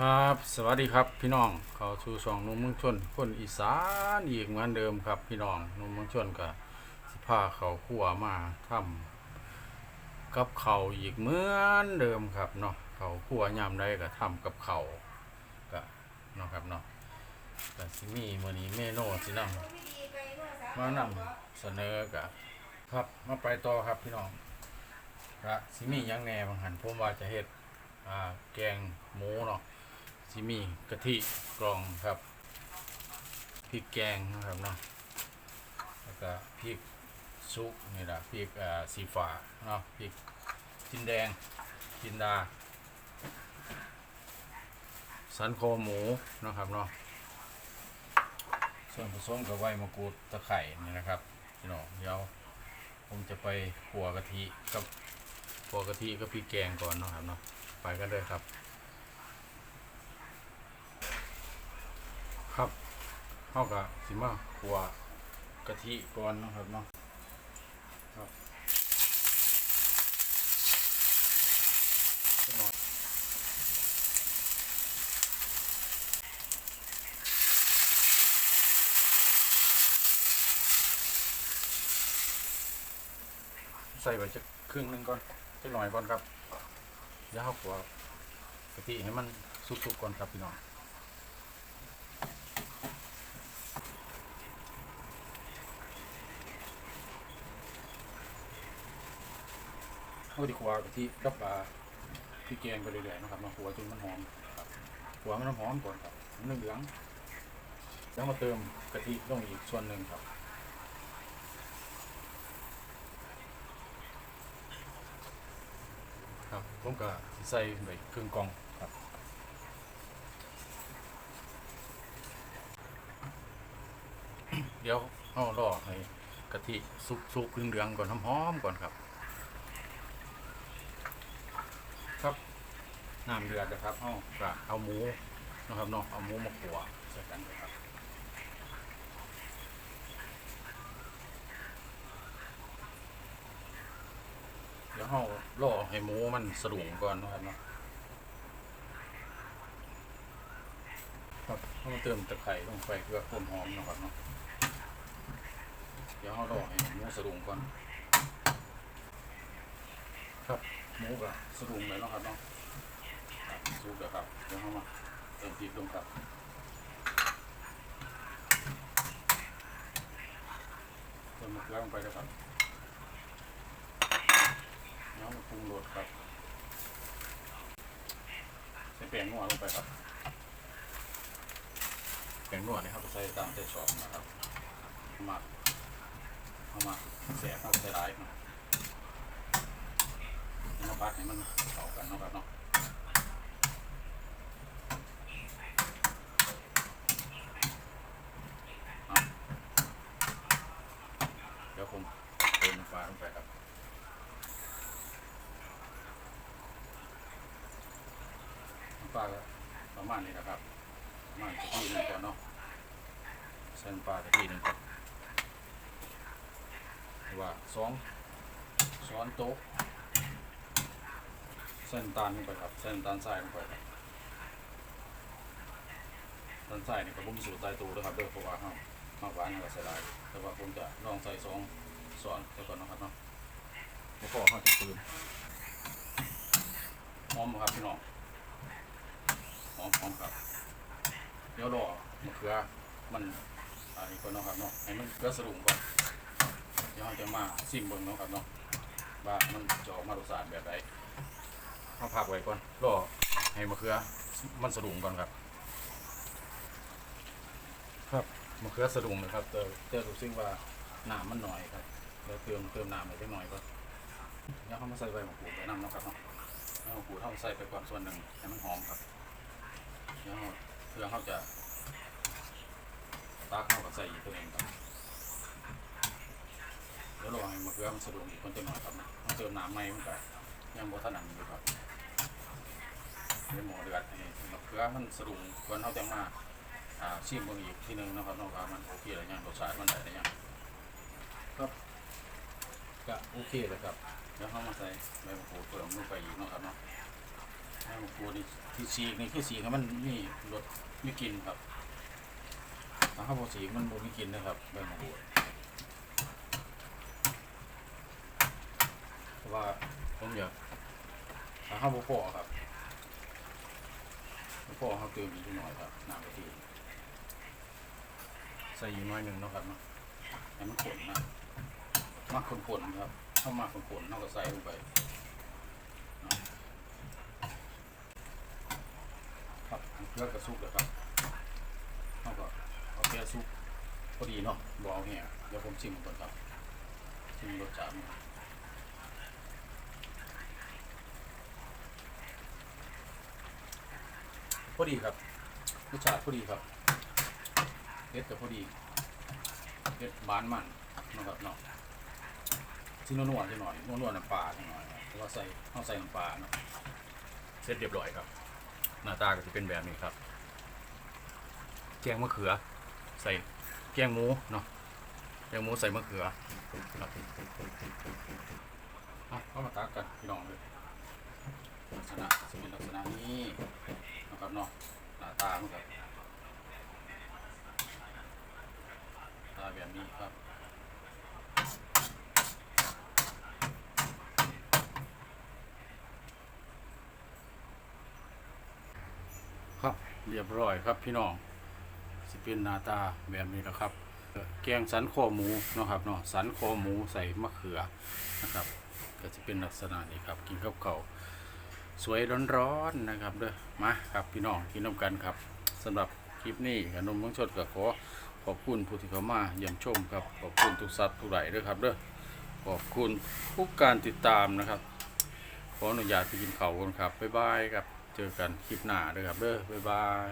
ครับ สวัสดีครับพี่น้อง เขาชูช่องนุ่มเมืองชน คนอีสานอีกเหมือนเดิมครับ พี่น้องนุ่มเมืองชนก็สิพาเขาขั่วมาทำกับเขาอีกเหมือนเดิมครับเนาะเขาขั่วยามใดก็ทำกับเขาก็เนาะครับเนาะก็สิมีมือนี้เมนูสินำมานำเสนอกับครับมาไปต่อครับพี่น้องกะสิมียังแหน่บางหันผมว่าจะเฮ็ดอ่าแกงหมูเนาะ สิมีกะทิกรองครับพริกแกงนะครับเนาะแล้วก็พริกซุกนี่แหละพริกอ่าสีฟ้าเนาะพริกจินแดงจินดา สันคอหมูนะครับเนาะส่วนผสมกับใบมะกรูดตะไคร่นี่นะครับพี่น้องเดี๋ยวผมจะไปขัวกะทิกับขัวกะทิกับพริกแกงก่อนนะครับเนาะไปกันเลยครับ ครับเข้ากับสิมาขัวกะทิก่อนเนาะครับเนาะครับสักหน่อยใส่ไปจะครึ่งหนึงก่อนจะหน่อยก่อนครับเดี๋ยวเขาขัวกะทิให้มันสุกๆก่อนครับพี่น้อง เอาดีกว่ากะทิกับปลาพริกแกงไปเรื่อยๆนะครับมาหัวจนมันหอมครับหัวมันหอมก่อนครับมันเหลืองแล้วมาเติมกะทิลงอีกส่วนหนึ่งครับครับผมก็ใส่ไปครึ่งกล่องครับเดี๋ยวเอารอให้กะทิสุกๆเหลืองๆก่อนหอมๆก่อนครับ น้ำเดือดนะครับเอากระเอาหมูนะครับเนาะเอาหมูมาขัวใส่กันเลยครับเดี๋ยวเราล่อให้หมูมันสะดุ้งก่อนนะครับเนาะครับเราเติมตะไคร้ลงไปเพื่อความหอมนะครับเนาะเดี๋ยวเราล่อให้หมูสะดุ้งก่อน ครับหมูกับสะดุ้งเลยนะครับเนาะ ครับซุปเดี๋ยวครับเดี๋ยวเข้ามาเติมพริกลงครับเติมมะเขือลงไปเลยครับแล้วมาปรุงรสครับใส่แป้งนัวลงไปครับแป้งนัวนี่ครับใส่ตามใจชอบนะครับเอามาเอามาแสบเอาใส่ร้ายมาเอามาปัดให้มันเข้ากันเนาะครับเนาะ เดี๋ยวผมเติมน้ำปลาลงไปครับ น้ำปลาก็ประมาณนี้นะครับประมาณกะทิหนึ่งก่อนเนาะใส่น้ำปลากะทิหนึ่งก่อนหรือว่าสองช้อนโต๊ะใส่น้ำตาลลงไปครับใส่น้ำตาลทรายลงไปครับน้ำตาลทรายนี่ก็ผมสูตรตายตัวด้วยครับเด้อเพราะว่าห้ามมากหวานก็ใส่ได้แต่ว่าผมจะลองใส่สองสอนไปก่อนนะครับเนาะแล้วก็ข้าวจะปืนหอมบ่ครับพี่น้องห อมหอมครับเดี๋ยวรอมะเขือมันอันนี้ก่อนเนาะครับเนาะให้มันเกลือสรุงก่อนเดี๋ยวเราจะมาซิมเบิ่งเนาะครับเนาะว่ามันจะออกมารสชาติแบบใดเอาพักไว้ก่อนรอให้มะเขือมันสรุงก่อนครับ ครับมะเขือสรุงนะครับเจอเจอรู้สึกว่าน้ำมันหน่อยครับเดี๋ยวเติมเติมน้ำไปเล็กน้อยก่อนแล้วเขามาใส่ใบมะกรูดไปน้ำเนาะครับเนาะใบมะกรูดเขาใส่ไปก่อนส่วนหนึ่งให้มันหอมครับ แล้วเราเพื่อเขาจะตากเข้ากับใส่อีกตัวเองครับเดี๋ยวรอให้มะเขือมันสะดุ้งอีกคนจะหน่อยครับนะต้องเติมน้ำใหม่มันก็ยังบ่ถนัดอยู่ครับเดี๋ยวหมอเดือดให้มะเขือมันสะดุ้งก่อนเขาจะมาอ่าชิมเบิ่งอีกทีหนึงเนาะครับเนาะว่ามันโอเคหรือยังรสชาติมันได้หรือยังก็โอเคเลยครับ แล้วเข้ามาใส่ใบมะกรูดเพิ่มลงไปอีกเนาะครับเนาะ ให้มันกลัวนี่ที่สีกนี่คือสีกให้มันมีรสมีกินครับถ้าข้าวโพดสีมันบ่มีกินนะครับใบมะกรูดเพราะว่าผมอยากถ้าข้าวโพดครับโพดเขาเติมอีกหน่อยครับน้ำกะทิใส่อีกหน่อยหนึ่งนะครับเนาะให้มันขนนะมากข้นๆครับเข้ามากข้นๆเราก็ใส่ลงไป ครับ เลือกกระซุกเลยครับเอาก็เอาแค่ซุปพอดีเนาะบเอาเนี่ยเดี๋ยวผมชิมก่อนครับชิมรสชาติมันพอดีครับรสชาติพอดีครับเผ็ดกับพอดีเผ็ดหวานมันนะครับเนาะที่นัวๆจะหน่อยนัวๆน้ำปลาจะหน่อยเพราะว่าใส่เอาใส่น้ำปลาเนาะเสร็จเรียบร้อยครับ หน้าตาก็จะเป็นแบบนี้ครับ แกงมะเขือ ใส่แกงหมูเนาะแกงหมูใส่มะเขือครับเอาเข้ามาตักกันพี่น้องเลยลักษณะจะเป็นลักษณะนี้นะครับเนาะหน้าตามันครับตาแบบนี้ครับ ครับ เรียบร้อยครับพี่น้องสิเป็นหน้าตาแบบนี้แล้วครับเอ่อแกงสันคอหมูเนาะครับเนาะสันคอหมูใส่มะเขือนะครับก็จะเป็นลักษณะนี้ครับ กินข้าวสวยร้อนๆนะครับเด้อมาครับพี่น้องกินน้ำกันครับสำหรับคลิปนี้ขนมเมืองชดก็ขอขอบคุณผู้ที่เข้ามาเยี่ยมชมครับขอบคุณทุกสัตว์ทุกไหลด้วยครับเด้อขอบคุณทุกการติดตามนะครับ ขออนุญาตไปกินข้าวกันครับบ๊ายบายครับ เจอกันคลิปหน้าด้วยครับเด้อบ๊ายบาย